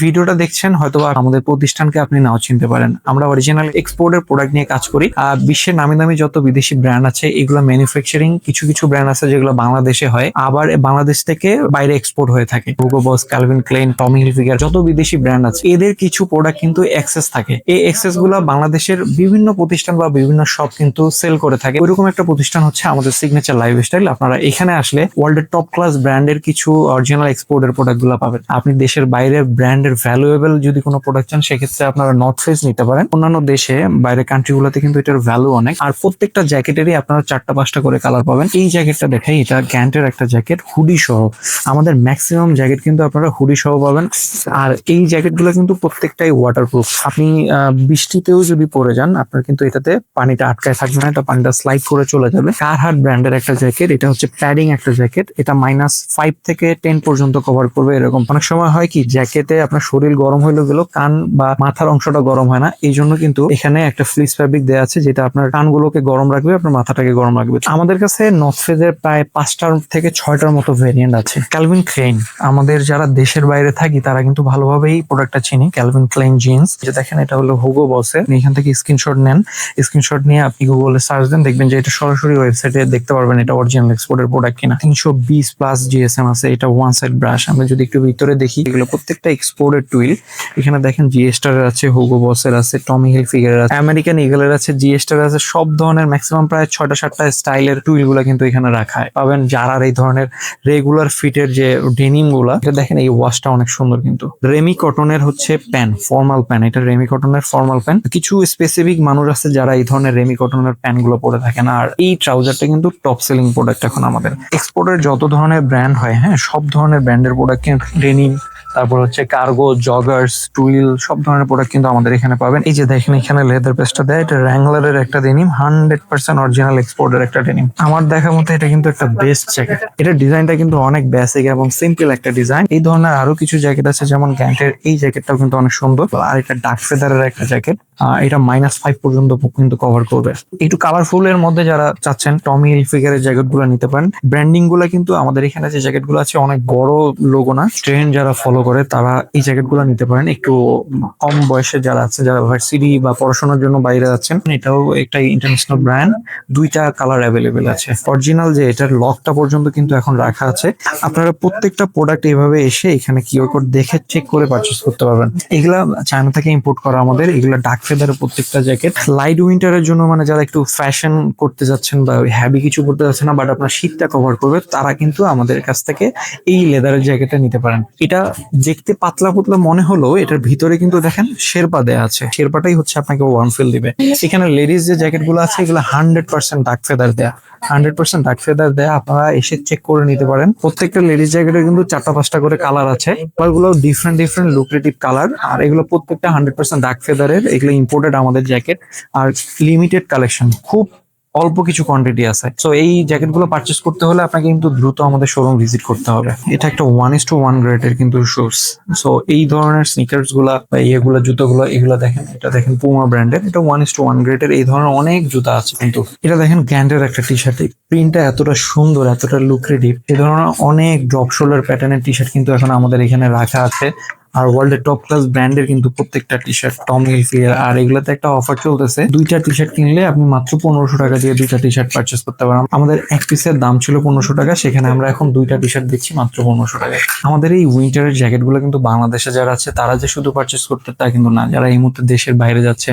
ভিডিওটা দেখছেন হয়তো আমাদের প্রতিষ্ঠানকে আপনি নাও চিনতে পারেন। আমরা অরিজিনাল এক্সপোর্টের প্রোডাক্ট নিয়ে কাজ করি। আর বিশ্বের নামি দামি যত বিদেশি ব্র্যান্ড আছে, এগুলো ম্যানুফ্যাকচারিং কিছু কিছু ব্র্যান্ড আছে যেগুলো বাংলাদেশে হয়। আবার বাংলাদেশ থেকে বাইরে এক্সপোর্ট হয়ে থাকে। Hugo Boss Calvin Klein Tommy Hilfiger যত বিদেশি ব্র্যান্ড আছে, এদের কিছু প্রোডাক্ট কিন্তু এক্সেস থাকে। এই এক্সেসগুলো বাংলাদেশের বিভিন্ন প্রতিষ্ঠান বা বিভিন্ন শপ কিন্তু সেল করে থাকে। ওইরকম একটা প্রতিষ্ঠান হচ্ছে আমাদের সিগনেচার লাইফ স্টাইল আপনারা এখানে আসলে ওয়ার্ল্ডের টপ ক্লাস ব্র্যান্ডের কিছু অরিজিনাল এক্সপোর্টের প্রোডাক্টগুলো পাবেন। আপনি দেশের বাইরে ব্র্যান্ডের ভ্যালুয়েবল যদি কোনো প্রোডাক্ট চান, সেক্ষেত্রে আপনারা নর্থ ফেস নিতে পারেন। অন্যান্য দেশে, বাইরে কান্ট্রি গুলোতে কিন্তু এটার ভ্যালু অনেক। আর প্রত্যেকটা জ্যাকেটেরই আপনারা চারটা পাঁচটা করে কালার পাবেন। এই জ্যাকেটটা দেখাই, এটা গ্যান্টের একটা জ্যাকেট হুডি সহ। আমাদের ম্যাক্সিমাম জ্যাকেট কিন্তু আপনারা হুডি সহ পাবেন। আর এই জ্যাকেটগুলো কিন্তু প্রত্যেকটাই ওয়াটারপ্রুফ আপনি বৃষ্টিতেও যদি পরে যান, আপনার কিন্তু এটাতে পানিটা আটকায় থাকবে না, এটা পানিটা স্লাইড করে চলে যাবে। কার কারহাট ব্র্যান্ডের একটা জ্যাকেট এটা হচ্ছে প্যাডিং একটা জ্যাকেট এটা মাইনাস ফাইভ থেকে টেন পর্যন্ত কভার করবে এরকম। অনেক সময় হয় কি জ্যাকেটে আপনার শরীর গরম হইলে গেল কান বা মাথার অংশটা গরম হয় না। এই জন্য কিন্তু এখানে একটা ফ্লিস ফ্যাব্রিক দেওয়া আছে যেটা আপনার কানগুলোকে গরম রাখবে, আপনার মাথাটাকে গরম রাখবে। আমাদের কাছে নর্থ ফেজের প্রায় পাঁচটার থেকে ছয়টার মতো ভেরিয়েন্ট আছে। ক্যালভিন ক্রেন আমাদের যারা দেশের বাইরে থাকি, তারা কিন্তু ভালোভাবেই প্রোডাক্টটা চিনি। ক্যালভিন ক্লেন জিন্স যে দেখেন, এটা হলো হুগো আপনি এখান থেকে স্ক্রিনশট নেন। স্ক্রিনশট নিয়ে আপনি গুগলে সার্চ দেন, দেখবেন যে এটা সরাসরি ওয়েবসাইটে দেখতে পারবেন এটা অরিজিনাল এক্সপোর্টের প্রোডাক্ট কিনা। তিনশো বিশ প্লাস জিএসএম আছে, এটা ওয়ান সাইড ব্রাশ আমরা যদি একটু ভিতরে দেখি, এগুলো প্রত্যেকটা এক্সপোর্টের টুইল এখানে দেখেন জিএস্টার আছে হুগো বসের আছে টমি হিল ফিগারের আছে আমেরিকান ইগলের আছে জিএস্টার আছে, সব ধরনের ম্যাক্সিমাম প্রায় ছয়টা সাতটা স্টাইলের টুইলগুলা কিন্তু এখানে রাখা পাবেন যারা এই ধরনের রেগুলার ফিটের যে ডেনিমগুলা, এটা দেখেন এই ওয়াশটা অনেক সুন্দর কিন্তু। রেমি কটনের হচ্ছে প্যান ফর্মাল প্যান এটা রেমি কটনের ফর্মাল প্যান কিছু স্পেসিফিক মানুষ আছে যারা এই ধরনের রেমি কটনের প্যানগুলো পরে থাকেন, আর এই ট্রাউজারটা কিন্তু টপ সেলিং প্রোডাক্ট এখন আমাদের। এক্সপোর্টের যত ধরনের ব্র্যান্ড হয় হ্যাঁ সব ধরনের ব্র্যান্ডের প্রোডাক্ট ডেনিম তারপর হচ্ছে কার্গো জগার্স টুইল সব ধরনের প্রোডাক্ট কিন্তু আমাদের এখানে পাবেন। এই যে দেখেন, এখানে লেদার পেস্টটা দেয়, এটা র্যাংলারের একটা ডেনিম হান্ড্রেড পার্সেন্ট অরিজিনাল এক্সপোর্টের একটা ডেনিম আমার দেখার মতো এটা কিন্তু একটা বেস্ট জ্যাকেট এটা ডিজাইনটা কিন্তু অনেক বেসিক এবং সিম্পল একটা ডিজাইন এই ধরনের আরও কিছু জ্যাকেট আছে, যেমন গ্যান্টের এই জ্যাকেটটাও কিন্তু অনেক সুন্দর। আর এটা ডার্ক ফেদারের একটা জ্যাকেট এটা মাইনাস ফাইভ পর্যন্ত কিন্তু কভার করবে। একটু কালারফুল এর মধ্যে যারা চাচ্ছেন টমি ফিগারের জ্যাকেটগুলো নিতে পারেন। ব্র্যান্ডিংগুলো কিন্তু আমাদের এখানে যে জ্যাকেটগুলো আছে, অনেক বড় লোগো না। ট্রেন্ড যারা ফলো করে তারা এই জ্যাকেটগুলো নিতে পারেন। একটু কম বয়সে যারা আছে, যারা ভার্সিটি বা পড়াশোনার জন্য বাইরে যাচ্ছেন এটাও একটা ইন্টারন্যাশনাল ব্র্যান্ড দুইটা কালার অ্যাভেলেবেল আছে। অরিজিনাল যে এটার লকটা পর্যন্ত কিন্তু এখন রাখা আছে। আপনারা প্রত্যেকটা প্রোডাক্ট এইভাবে এসে এখানে কিউআর কোড দেখে চেক করে পারচেস করতে পারবেন। এগুলা চায়না থেকে ইম্পোর্ট করা আমাদের। এগুলা ডাক ফেদারের প্রত্যেকটা জ্যাকেট লাইট উইন্টারের জন্য মানে যারা একটু ফ্যাশন করতে যাচ্ছেন বা হ্যাভি কিছু করতে যাচ্ছেন না বাট আপনার শীতটা কভার করবে, তারা কিন্তু আমাদের কাছ থেকে এই লেদারের জ্যাকেটটা নিতে পারেন। এটা দেখতে পাতলা পাতলা মনে হলো এটার ভিতরে কিন্তু দেখেন শেরপা দেয়া আছে। শেরপাটাই হচ্ছে আপনাকে ওয়ার্ম ফিল দিবে। এখানে লেডিস যে জ্যাকেটগুলো আছে, এগুলো হান্ড্রেড পার্সেন্ট ডাক ফেদার দেয়া। হান্ড্রেড পার্সেন্ট ডাক ফেদার দেয়া, আপনারা এসে চেক করে নিতে পারেন। প্রত্যেকটা লেডিস জ্যাকেটের কিন্তু চারটা পাঁচটা করে কালার আছে। কালারগুলো ডিফারেন্ট ডিফারেন্ট লুক্রেটিভ কালার আর এগুলো প্রত্যেকটা হান্ড্রেড পার্সেন্ট ডাক ফেদারের এগুলো ইম্পোর্টেড আমাদের জ্যাকেট আর লিমিটেড কালেকশন খুব অল্প কিছু কোয়ান্টিটি আছে। সো এই জ্যাকেটগুলো পারচেস করতে হলে আপনাকে কিন্তু দ্রুত আমাদের শোরুম ভিজিট করতে হবে। এটা একটা ওয়ান ইস টু ওয়ান গ্রেডের কিন্তু শুজ সো এই ধরনের স্নিকার্সগুলা বা ইয়েগুলো জুতোগুলো, এগুলো দেখেন, এটা দেখেন পুমা ব্র্যান্ডের এটা ওয়ান ইস টু ওয়ান গ্রেডের এই ধরনের অনেক জুতা আছে কিন্তু। এটা দেখেন গ্যান্ডের একটা টি শার্ট প্রিন্টটা এতটা সুন্দর, এতটা লুক্রেটিভ এই ধরনের অনেক ড্রপ শোল্ডার প্যাটার্নের টি শার্ট কিন্তু এখন আমাদের এখানে রাখা আছে। আর ওয়ার্ল্ডের টপ ক্লাস ব্র্যান্ডের কিন্তু প্রত্যেকটা টি শার্ট টম হিলফিয়ার আর এগুলোতে একটা অফার চলতেছে। দুইটা টি শার্ট কিনলে আপনি মাত্র পনেরোশো টাকা দিয়ে দুইটা টি শার্ট পারচেস করতে পারেন আমাদের এক পিসের দাম ছিল পনেরোশো টাকা, সেখানে আমরা এখন দুইটা টি শার্ট দিচ্ছি মাত্র পনেরোশো টাকা আমাদের এই উইন্টারের জ্যাকেটগুলো কিন্তু বাংলাদেশে যারা আছে, তারা যে শুধু পারচেস করতে, তা কিন্তু না। যারা এই মুহূর্তে দেশের বাইরে যাচ্ছে,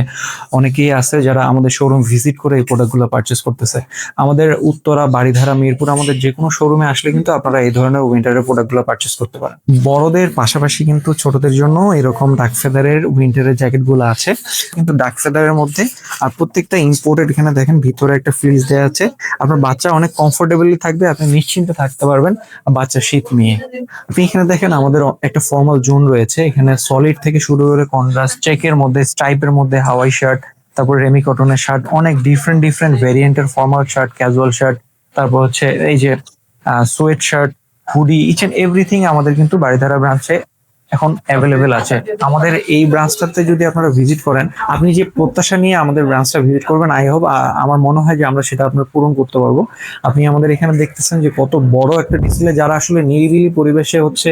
অনেকেই আছে যারা আমাদের শোরুম ভিজিট করে এই প্রোডাক্টগুলো পারচেস করতেছে। আমাদের উত্তরা বাড়িধারা মিরপুর আমাদের যে কোনো শোরুমে আসলে কিন্তু আপনারা এই ধরনের উইন্টারের প্রোডাক্টগুলো পারচেস করতে পারেন। বড়দের পাশাপাশি কিন্তু ছোটদের জন্য এরকম ডাক ফেদারের উইন্টারের জ্যাকেটগুলো আছে। কিন্তু ডাক ফেদারের মধ্যে, আর প্রত্যেকটা ইম্পোর্টেড এখানে দেখেন, ভিতরে একটা ফ্রিজ দেওয়া আছে। আপনার বাচ্চা অনেক কমফোর্টেবলি থাকবে, আপনি নিশ্চিন্তে থাকতে পারবেন বাচ্চা শীত নিয়ে। আপনি এখানে দেখেন, আমাদের একটা ফর্মাল জোন রয়েছে। এখানে সলিড থেকে শুরু করে কন্ট্রাস্ট চেকের মধ্যে স্ট্রাইপের মধ্যে হাওয়াই শার্ট তারপর রেমি কটনের শার্ট অনেক ডিফারেন্ট ডিফারেন্ট ভেরিয়েন্টের ফর্মাল শার্ট ক্যাজুয়াল শার্ট তারপর হচ্ছে এই যে sweatshirt hoodie each and everything আমাদের কিন্তু বাড়িধারা ব্রাঞ্চে এখন অ্যাভেলেবেল আছে। আমাদের এই ব্রাঞ্চটাতে যদি আপনারা ভিজিট করেন, আপনি যে প্রত্যাশা নিয়ে আমাদের ব্রাঞ্চটা ভিজিট করবেন আই হোপ আমার মনে হয় যে আমরা সেটা আপনার পূরণ করতে পারব। আপনি আমাদের এখানে দেখতেছেন যে কত বড় একটা ডিসপ্লে যারা আসলে নিরিবিলি পরিবেশে হচ্ছে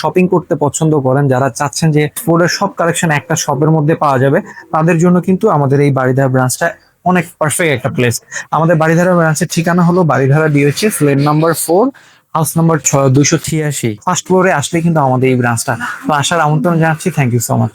শপিং করতে পছন্দ করেন, যারা চাচ্ছেন যে ফোর্ডের সব কালেকশন একটা শপের মধ্যে পাওয়া যাবে, তাদের জন্য কিন্তু আমাদের এই বাড়িধারা ব্রাঞ্চটা অনেক পারফেক্ট একটা প্লেস আমাদের বাড়িধারা ব্রাঞ্চের ঠিকানা হলো Baridhara DOHS lane number four house number ছয়, দুশো ছিয়াশি। ফার্স্ট ফ্লোরে আসলে কিন্তু আমাদের এই ব্রাঞ্চটা তো আসার আমন্ত্রণ জানাচ্ছি। Thank you so much